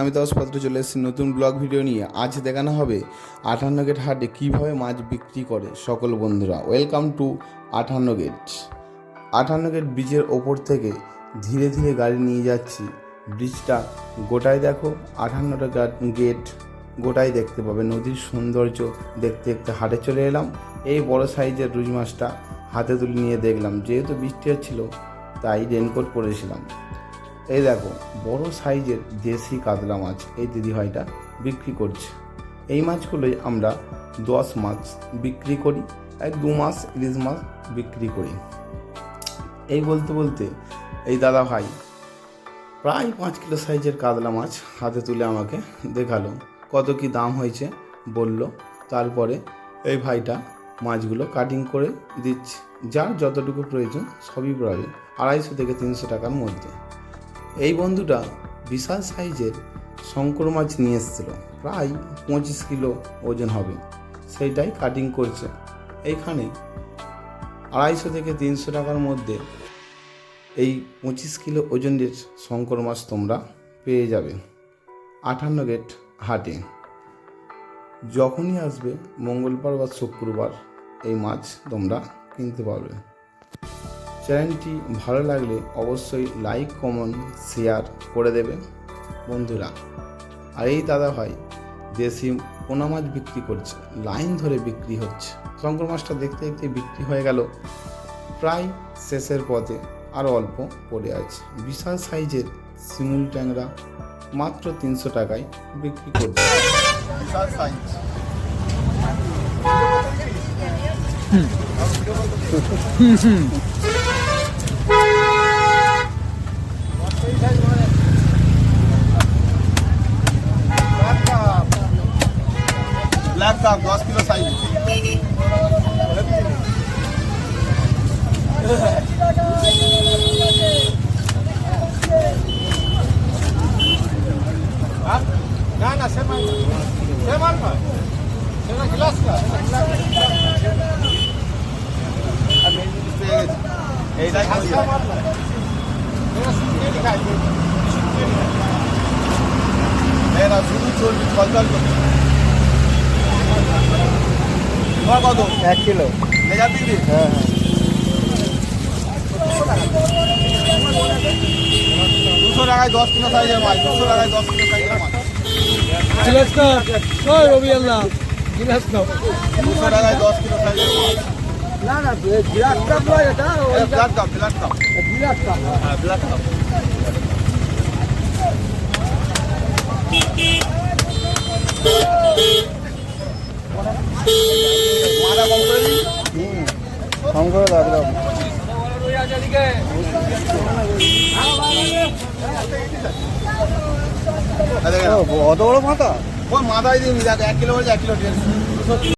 আমি দশপত্র চলে এসেছি নতুন ব্লগ ভিডিও নিয়ে। আজ দেখানো হবে আটান্ন গেট হাটে কীভাবে মাছ বিক্রি করে সকল বন্ধুরা। ওয়েলকাম টু আটান্ন গেট আটান্ন গেট ব্রিজের ওপর থেকে ধীরে ধীরে গাড়ি নিয়ে যাচ্ছি। ব্রিজটা গোটায় দেখো আটান্নটা গেট গোটাই দেখতে পাবে। নদীর সৌন্দর্য দেখতে দেখতে হাটে চলে এলাম। এই বড় সাইজের রুই মাছটা হাতে তুলে নিয়ে দেখলাম। যেহেতু বৃষ্টি হচ্ছিল, তাই রেনকোট পরেছিলাম। এই দেখো, বড় সাইজের দেশি কাতলা মাছ এই দিদিভাইটা বিক্রি করছে। এই মাছগুলোই আমরা দশ মাছ বিক্রি করি এক দু মাস ইলিশ মাছ বিক্রি করি। এই বলতে বলতে এই দাদা ভাই প্রায় পাঁচ কিলো সাইজের কাতলা মাছ হাতে তুলে আমাকে দেখাল। কত কি দাম হয়েছে বলল। তারপরে এই ভাইটা মাছগুলো কাটিং করে দিচ্ছে। যার যতটুকু প্রয়োজন সবই পাবে, আড়াইশো থেকে তিনশো টাকার মধ্যে। এই বন্ধুটা বিশাল সাইজের শঙ্কর মাছ নিয়ে এসেছিল। প্রায় পঁচিশ কিলো ওজন হবে। সেইটাই কাটিং করছে। এইখানে আড়াইশো থেকে তিনশো টাকার মধ্যে এই পঁচিশ কিলো ওজনের শঙ্কর মাছ তোমরা পেয়ে যাবে আটান্ন গেট হাটে। যখনই আসবে মঙ্গলবার বা শুক্রবার এই মাছ তোমরা কিনতে পারবে। চ্যানেলটি ভালো লাগলে অবশ্যই লাইক, কমেন্ট, শেয়ার করে দেবে বন্ধুরা। আর এই দাদা ভাই দেশি পোনা মাছ বিক্রি করছে, লাইন ধরে বিক্রি হচ্ছে। শঙ্কর মাছটা দেখতে দেখতে বিক্রি হয়ে গেল। প্রায় শেষের পথে আরও অল্প পড়ে আছে। বিশাল সাইজের শিমুল ট্যাংরা মাত্র তিনশো টাকায় বিক্রি করছে। বিশাল সাইজ। ব্ল্যাক কাপ দশ কিলো সাইজ না না সে মাল। সে মাল নয় সেটা গ্লাস এইটাই কত এক কিলো। মেজার দিবি হ্যাঁ। দুশো টাকায় দশ কিলো সাইজের মাছ দুশো টাকায় দশ কিলো সাইজের মাছ। গ্লাস কাপ ওই রবি আল্লাহ গ্লাস কাপ দুশো টাকায় না না গ্লাস কাপ নয় এটা blood cup blood cup glass cup. হ্যাঁ ব্লাড কাপ। মাথা কম করে দাও একদম অত বড় মাথা? ওই মাথায় দিন দেখ এক কিলো বলছে এক কিলো